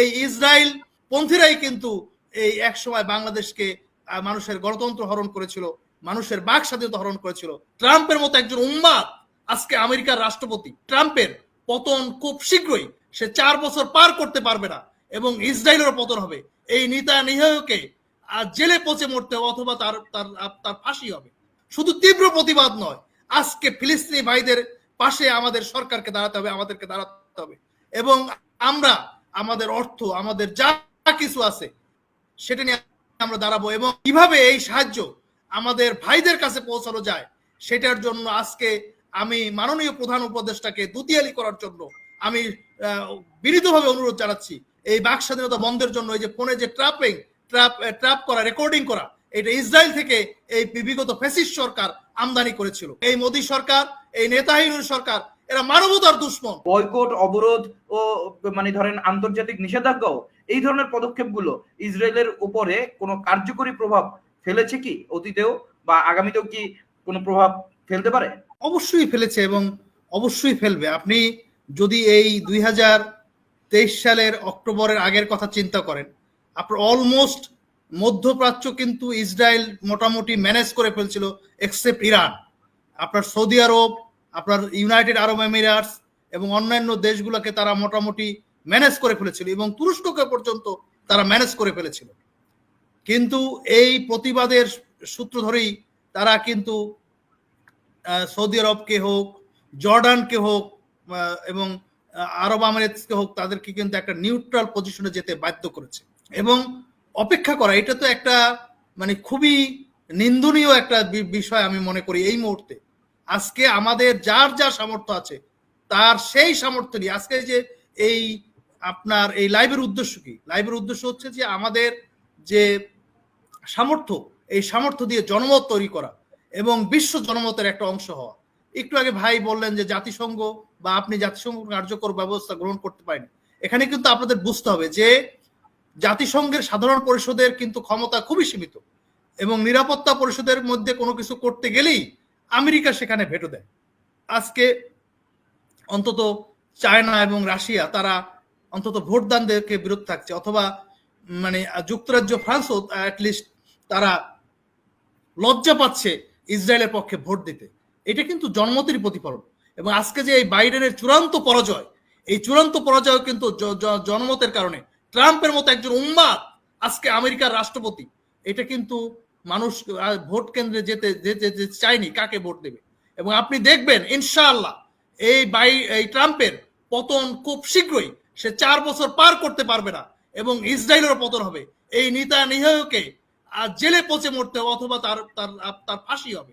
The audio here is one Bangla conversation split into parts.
এই ইসরায়েল পন্থীরাই কিন্তু এই এক সময় বাংলাদেশকে মানুষের গণতন্ত্র হরণ করেছিল, মানুষের বাক স্বাধীনতা হরণ করেছিল। ট্রাম্পের মতো একজন উম্মাদ আজকে আমেরিকার রাষ্ট্রপতি, ট্রাম্পের পতন খুব শীঘ্রই, সে চার বছর পার করতে পারবে না এবং ইসরায়েলেরও পতন হবে। এই নিতা নিহয়কে জেলে পচে মরতে হবে অথবা তার তার তার ফাঁসি হবে। শুধু তীব্র প্রতিবাদ নয়, আজকে ফিলিস্তিনি ভাইদের পাশে আমাদের সরকারকে দাঁড়াতে হবে, আমাদেরকে দাঁড়াতে হবে। এবং আমরা আমাদের অর্থ, আমাদের যা কিছু আছে, সেটা নিয়ে আমরা দাঁড়াবো এবং কীভাবে এই সাহায্য আমাদের ভাইদের কাছে পৌঁছানো যায়, সেটার জন্য আজকে আমি মাননীয় প্রধান উপদেষ্টাকে দুতিয়ালি করার জন্য আমি বিনীতভাবে অনুরোধ জানাচ্ছি। এই বাক স্বাধীনতা বন্ধের জন্য এই যে ফোনে যে ট্রাপিং, ট্রাপ ট্রাপ করা, রেকর্ডিং করা, এটা ইসরায়েল থেকে এই বিগত ফ্যাসিস্ট সরকার আমদানি করেছিল। এই মোদী সরকার, এই নেতাহীন সরকার এরা মানবতার দুশ্মন। বয়কট অবরোধ ও মানে ধরেন আন্তর্জাতিক নিষেধাজ্ঞাও এই ধরনের পদক্ষেপগুলো ইসরায়েলের উপরে কোনো কার্যকরী প্রভাব ফেলেছে কি অতীতেও বা আগামীতেও কি কোনো প্রভাব ফেলতে পারে? অবশ্যই ফেলেছে এবং অবশ্যই ফেলবে। আপনি যদি এই দুই হাজার তেইশ সালের অক্টোবরের আগের কথা চিন্তা করেন আপনার অলমোস্ট মধ্যপ্রাচ্য কিন্তু ইসরায়েল মোটামুটি ম্যানেজ করে ফেলছিল এক্সেপ্ট ইরান। আপনার সৌদি আরব আপনার ইউনাইটেড আরব এমিরাটস এবং অন্যান্য দেশগুলোকে তারা মোটামুটি ম্যানেজ করে ফেলেছিল এবং তুরস্ককে পর্যন্ত তারা ম্যানেজ করে ফেলেছিল। কিন্তু এই প্রতিবাদের সূত্র ধরেই তারা কিন্তু সৌদি আরবকে হোক, জর্ডানকে হোক এবং আরব আমিরাতসকে হোক, তাদেরকে কিন্তু একটা নিউট্রাল পজিশনে যেতে বাধ্য করেছে। এবং অপেক্ষা করা, এটা তো একটা মানে খুবই নিন্দনীয় একটা বিষয় আমি মনে করি এই মুহূর্তে। আজকে আমাদের যার যা সামর্থ্য আছে, তার সেই সামর্থ্য নিয়ে। আজকে যে এই আপনার এই লাইভের উদ্দেশ্য কি? লাইভের উদ্দেশ্য হচ্ছে যে আমাদের যে সামর্থ্য, এই সামর্থ্য দিয়ে জনমত তৈরি করা এবং বিশ্ব জনমতের একটা অংশ হওয়া। একটু আগে ভাই বললেন যে জাতিসংঘ বা আপনি জাতিসংঘ কার্যকর ব্যবস্থা গ্রহণ করতে পারেন এখানে কিন্তু আপনাদের বুঝতে হবে যে জাতিসংঘের সাধারণ পরিষদের কিন্তু ক্ষমতা খুবই সীমিত এবং নিরাপত্তা পরিষদের মধ্যে কোনো কিছু করতে গেলেই আমেরিকা সেখানে ভেটো দেয়। আজকে অন্তত চায়না এবং রাশিয়া, তারা অন্তত ভোটদানদেরকে বিরত থাকছে অথবা মানে যুক্তরাজ্য, ফ্রান্সও অ্যাটলিস্ট তারা লজ্জা পাচ্ছে ইসরায়েলের পক্ষে ভোট দিতে। এটা কিন্তু জন্মতেরই প্রতিফলন। এবং আজকে যে এই বাইডেনের চূড়ান্ত পরাজয়, এই চূড়ান্ত পরাজয় কিন্তু জনমতের কারণে। ট্রাম্পের মতো একজন উম্মাদ আজকে আমেরিকার রাষ্ট্রপতি, এটা কিন্তু মানুষ ভোট কেন্দ্রে যেতে যেতে চায়নি কাকে ভোট দেবে? এবং আপনি দেখবেন ইনশাআল্লাহ এই বাই এই ট্রাম্পের পতন খুব শীঘ্রই সে চার বছর পার করতে পারবে না এবং ইসরায়েলেরও পতন হবে। এই নিতা নিহয়কে আহ, জেলে পচে মরতে হবে অথবা তার তার তার ফাঁসি হবে।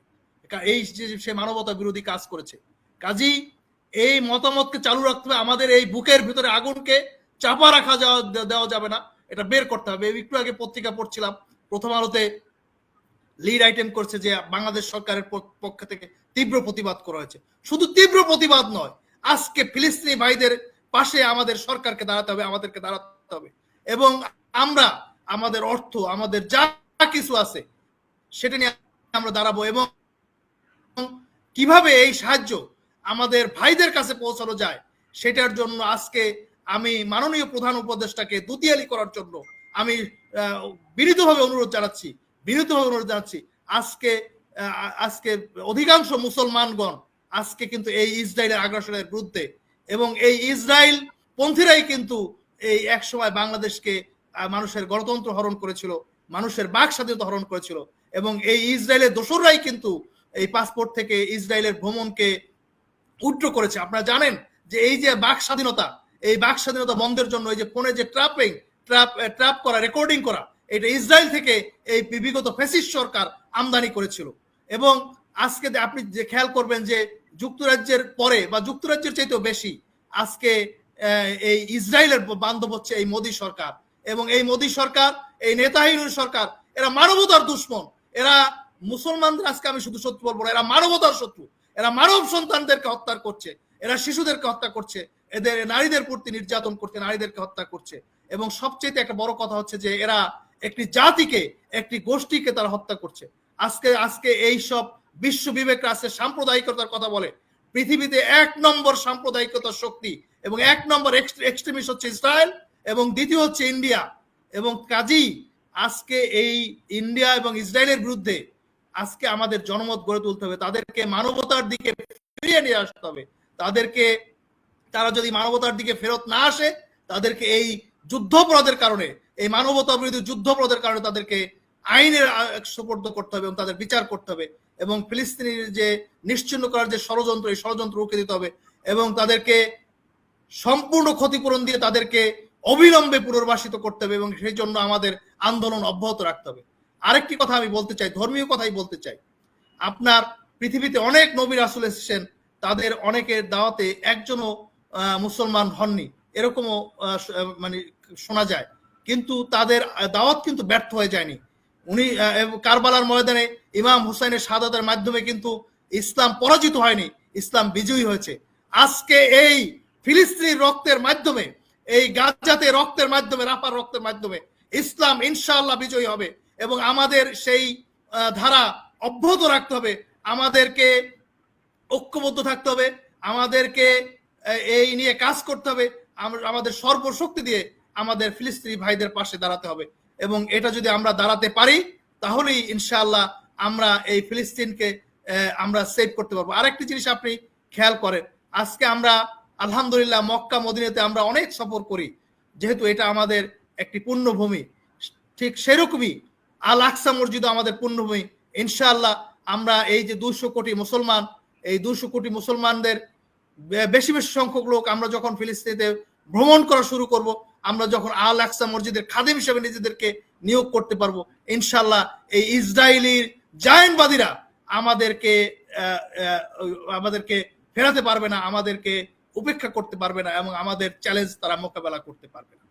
এই যে সে মানবতা বিরোধী কাজ করেছে। কাজী এই মতামতকে চালু রাখতে হবে আমাদের এই বুকের ভিতরে আগুনকে চাপা রাখা যাওয়া দেওয়া যাবে না এটা বের করতে হবে। একটু আগে পত্রিকা পড়ছিলাম প্রথম আলোতে লিড আইটেম করছে যে বাংলাদেশ সরকারের পক্ষ থেকে তীব্র প্রতিবাদ করা হয়েছে। শুধু তীব্র প্রতিবাদ নয়, আজকে ফিলিস্তিনি ভাইদের পাশে আমাদের সরকারকে দাঁড়াতে হবে, আমাদেরকে দাঁড়াতে হবে। এবং আমরা, আমাদের অর্থ, আমাদের যা কিছু আছে, সেটা নিয়ে আমরা দাঁড়াবো এবং কীভাবে এই সাহায্য আমাদের ভাইদের কাছে পৌঁছানো যায়, সেটার জন্য আজকে আমি মাননীয় প্রধান উপদেষ্টাকে দুতিয়ালি করার জন্য আমি বিনীতভাবে অনুরোধ জানাচ্ছি। বিনীতভাবে অনুরোধ জানাচ্ছি, আজকে আজকে অধিকাংশ মুসলমানগণ আজকে কিন্তু এই ইসরায়েলের আগ্রাসনের বিরুদ্ধে এবং এই ইসরায়েল পন্থীরাই কিন্তু এই এক সময় বাংলাদেশকে মানুষের গণতন্ত্র হরণ করেছিল, মানুষের বাক স্বাধীনতা হরণ করেছিল এবং এই ইসরায়েলের দোসররাই কিন্তু এই পাসপোর্ট থেকে ইসরায়েলের ভ্রমণকে উড্র করেছে। আপনারা জানেন যে এই যে বাক স্বাধীনতা, এই বাক স্বাধীনতা বন্ধের জন্য এই যে ফোনে যে ট্রাপিং ট্রাপ ট্রাপ করা রেকর্ডিং করা এটা ইসরায়েল থেকে এই বিগত ফ্যাসিস্ট সরকার আমদানি করেছিল। এবং আজকে আপনি যে খেয়াল করবেন যে যুক্তরাজ্যের পরে বা যুক্তরাজ্যের চাইতেও বেশি আজকে এই ইসরায়েলের বান্ধব হচ্ছে এই মোদী সরকার। এবং এই মোদী সরকার, এই নেতাহীন সরকার, এরা মানবতার দুশ্মন। এরা মুসলমানদের আজকে আমি শুধু সত্য বলব না, এরা মানবতার শত্রু। এরা মানব সন্তানদেরকে হত্যা করছে, এরা শিশুদেরকে হত্যা করছে, এদের নারীদের প্রতি নির্যাতন করছে, নারীদেরকে হত্যা করছে। এবং সবচেয়ে একটা বড় কথা হচ্ছে যে এরা একটি জাতিকে, একটি গোষ্ঠীকে তারা হত্যা করছে। আজকে আজকে এই সব বিশ্ব বিবেক আছে সাম্প্রদায়িকতার কথা বলে। পৃথিবীতে এক নম্বর সাম্প্রদায়িকতার শক্তি এবং এক নম্বর এক্সট্রিমিস্ট হচ্ছে ইসরায়েল এবং দ্বিতীয় হচ্ছে ইন্ডিয়া। এবং কাজী, আজকে এই ইন্ডিয়া এবং ইসরায়েলের বিরুদ্ধে আজকে আমাদের জনমত গড়ে তুলতে হবে। তাদেরকে মানবতার দিকে ফিরিয়ে নিয়ে আসতে হবে। তাদেরকে, তারা যদি মানবতার দিকে ফেরত না আসে, তাদেরকে এই যুদ্ধপরাধের কারণে এই মানবতা বিরোধী যুদ্ধপরাধের কারণে তাদেরকে আইনের সুপর্দ করতে হবে এবং তাদের বিচার করতে হবে এবং ফিলিস্তিনির যে নিশ্চিন্ন করার যে ষড়যন্ত্র, এই ষড়যন্ত্র রুখে দিতে হবে এবং তাদেরকে সম্পূর্ণ ক্ষতিপূরণ দিয়ে তাদেরকে অবিলম্বে পুনর্বাসিত করতে হবে এবং সেই জন্য আমাদের আন্দোলন অব্যাহত রাখতে হবে। আরেকটি কথা আমি বলতে চাই, ধর্মীয় কথাই বলতে চাই। আপনার পৃথিবীতে অনেক নবীর রাসুল এসেছেন, তাদের অনেকের দাওয়াতে একজনও মুসলমান হননি। এরকমও মানে শোনা যায়। কিন্তু তাদের দাওয়াত কিন্তু ব্যর্থ হয়ে যায়নি। উনি কারবালার ময়দানে ইমাম হুসাইনের সাদাতের মাধ্যমে কিন্তু ইসলাম পরাজিত হয়নি, ইসলাম বিজয়ী হয়েছে। আজকে এই ফিলিস্তিনির রক্তের মাধ্যমে, এই গাজাতে রক্তের মাধ্যমে, রাফার রক্তের মাধ্যমে ইসলাম ইনশাআল্লাহ বিজয়ী হবে এবং আমাদের সেই ধারা অব্যাহত রাখতে হবে, আমাদেরকে ঐক্যবদ্ধ থাকতে হবে, আমাদেরকে এই নিয়ে কাজ করতে হবে, আম- আমাদের সর্বশক্তি দিয়ে আমাদের ফিলিস্তিনি ভাইদের পাশে দাঁড়াতে হবে। এবং এটা যদি আমরা দাঁড়াতে পারি, তাহলেই ইনশাআল্লাহ আমরা এই ফিলিস্তিনকে আমরা সেভ করতে পারব। আরেকটি জিনিস আপনি খেয়াল করেন, আজকে আমরা আলহামদুলিল্লাহ মক্কা, মদিনাতে আমরা অনেক সফর করি, যেহেতু এটা আমাদের একটি পুণ্যভূমি ঠিক সেরকমই আল আকসা মসজিদ আমাদের পুণ্যভূমি ইনশাআল্লাহ আমরা এই যে দুশো কোটি মুসলমান, এই দুশো কোটি মুসলমানদের বেশি বেশি সংখ্যক লোক আমরা যখন ফিলিস্তিনিতে ভ্রমণ করা শুরু করব আমরা যখন আল আকসা মসজিদের খাদিম হিসেবে নিজেদেরকে নিয়োগ করতে পারব ইনশাল্লাহ এই ইসরায়েলির জায়নবাদীরা আমাদেরকে আমাদেরকে ফেরাতে পারবে না, আমাদেরকে উপেক্ষা করতে পারবে না এবং আমাদের চ্যালেঞ্জ তারা মোকাবেলা করতে পারবে না।